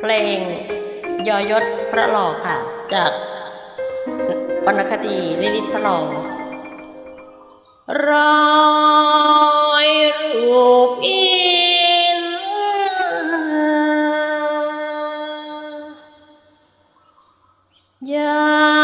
เพลงยอยศพระหล่อค่ะ จากวรรณคดีลิลิตพระหล่อรอยรูปอินยา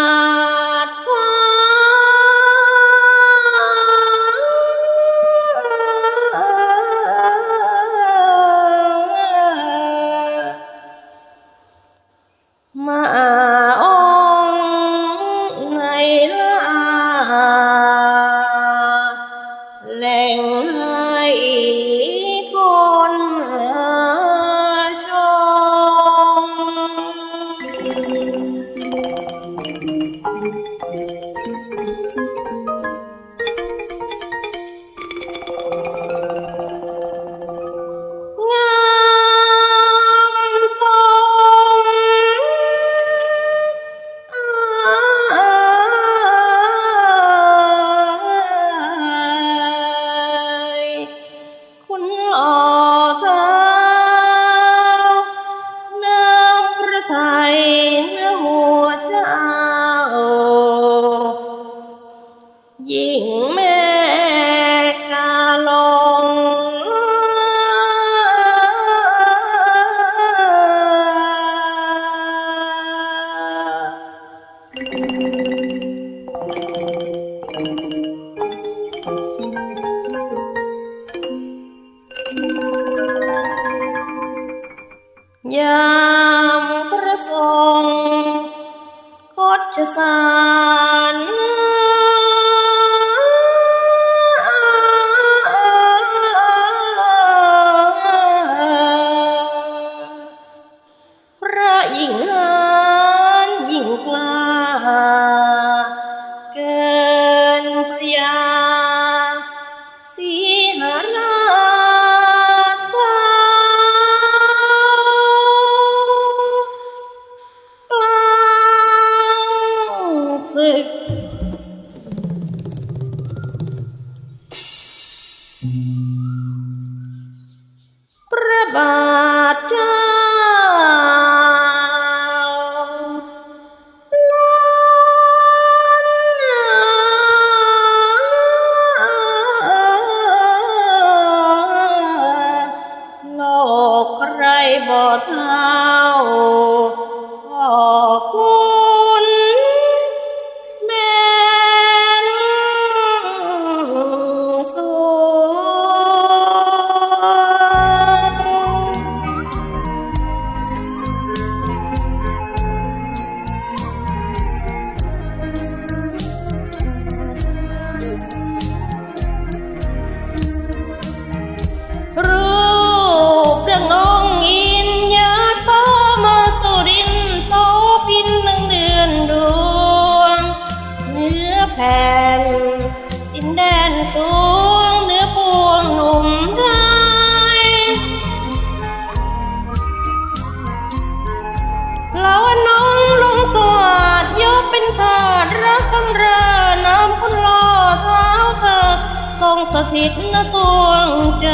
หัวใจ พระทรงคดชสารพระยิ่งหานยิ่งกล้าเกินพระยา สถิตณสวงใจ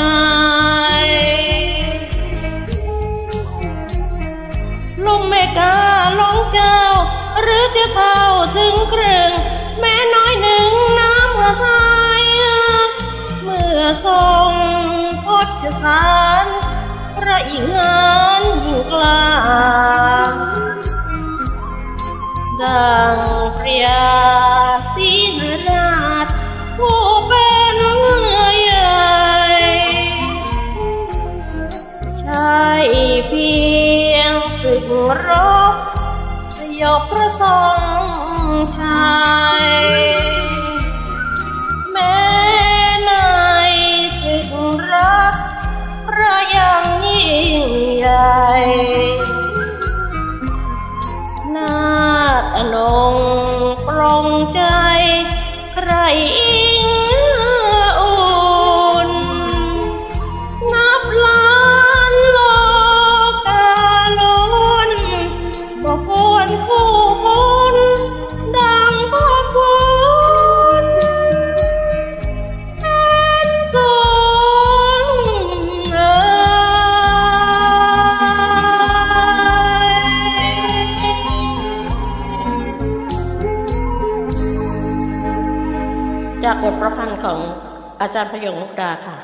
ลุงไม่กล้าลงเจ้า หรือจะเท่าถึงเครึ่องแม้น้อยหนึ่งน้ำหาไทย เมื่อทรงพจสารพระอิงหานยิ่งกล้าดังพระยา เพียงศึกรบสยบพระทรงชัยแม้ในศึกรักพระยังยิ่งใหญ่นาตนงปลงใจใคร จากบทประพันธ์ของอาจารย์พยงมุกดาค่ะ